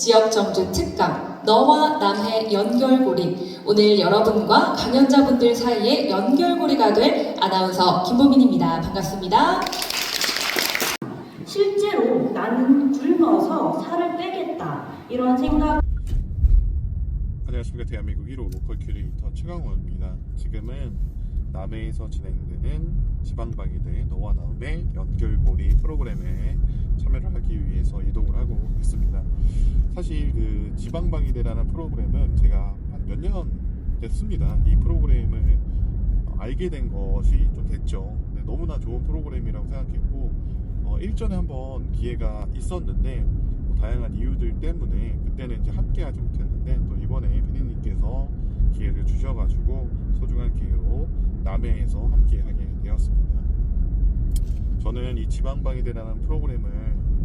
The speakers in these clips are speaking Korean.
지역 정주 특강 너와 남의 연결고리 오늘 여러분과 강연자분들 사이의 연결고리가 될 아나운서 김보민입니다. 반갑습니다. 실제로 나는 굶어서 살을 빼겠다 이런 생각 안녕하십니까 대한민국 1호 로컬 큐레이터 최강호입니다. 지금은 남해에서 진행되는 지방방위대 너와 나음의 연결고리 프로그램에 참여를 하기 위해서 이동을 하고 있습니다. 사실 그 지방방위대라는 프로그램은 제가 한 몇 년 됐습니다. 이 프로그램을 알게 된 것이 좀 됐죠. 근데 너무나 좋은 프로그램이라고 생각했고 어, 일전에 한번 기회가 있었는데 뭐 다양한 이유들 때문에 그때는 이제 함께하지 못했는데 또 이번에 피디님께서 기회를 주셔가지고 소중한 기회로 남해에서 함께하게 되었습니다. 저는 이 지방방위대라는 프로그램을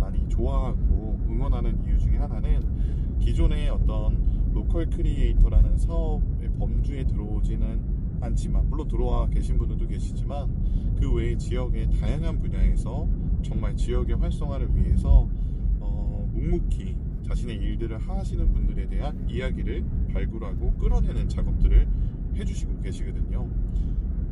많이 좋아하고 응원하는 이유 중에 하나는 기존의 어떤 로컬 크리에이터라는 사업의 범주에 들어오지는 않지만 물론 들어와 계신 분들도 계시지만 그 외에 지역의 다양한 분야에서 정말 지역의 활성화를 위해서 어, 묵묵히 자신의 일들을 하시는 분들에 대한 이야기를 발굴하고 끌어내는 작업들을 해주시고 계시거든요.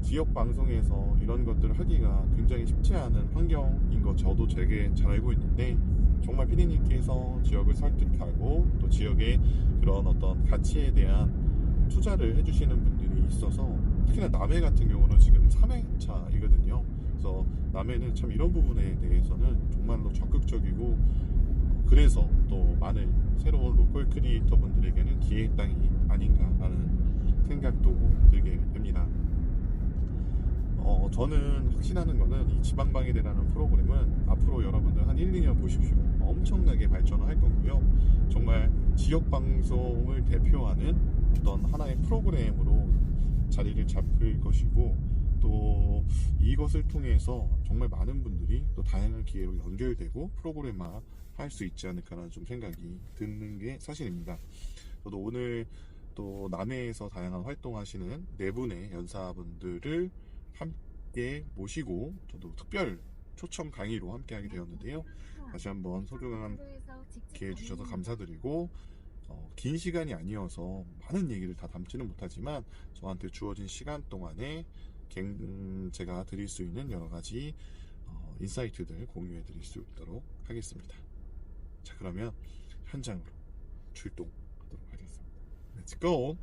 지역 방송에서 이런 것들을 하기가 굉장히 쉽지 않은 환경인 거 저도 되게 잘 알고 있는데 정말 피디님께서 지역을 설득하고 또 지역의 그런 어떤 가치에 대한 투자를 해주시는 분들이 있어서 특히나 남해 같은 경우는 지금 3회차이거든요. 그래서 남해는 참 이런 부분에 대해서는 정말로 적극적이고 그래서 또 많은 새로운 로컬 크리에이터 분들에게는 기회의 땅이 아닌가라는 생각도 들게 됩니다. 어, 저는 확신하는 거는 이 지방방위대라는 프로그램은 앞으로 여러분들 한 1, 2년 보십시오. 엄청나게 발전을 할 거고요. 정말 지역 방송을 대표하는 어떤 하나의 프로그램으로 자리를 잡을 것이고 또 이것을 통해서 정말 많은 분들이 또 다양한 기회로 연결되고 프로그램화 할 수 있지 않을까라는 좀 생각이 드는 게 사실입니다. 저도 오늘 또 남해에서 다양한 활동하시는 네 분의 연사분들을 함께 모시고 저도 특별 초청 강의로 함께 하게 되었는데요. 다시 한번 소중한 기회 주셔서 감사드리고 어, 긴 시간이 아니어서 많은 얘기를 다 담지는 못하지만 저한테 주어진 시간 동안에 갱- 제가 드릴 수 있는 여러 가지 어, 인사이트들 공유해 드릴 수 있도록 하겠습니다. 자 그러면 현장으로 출동하도록 하겠습니다. Let's go!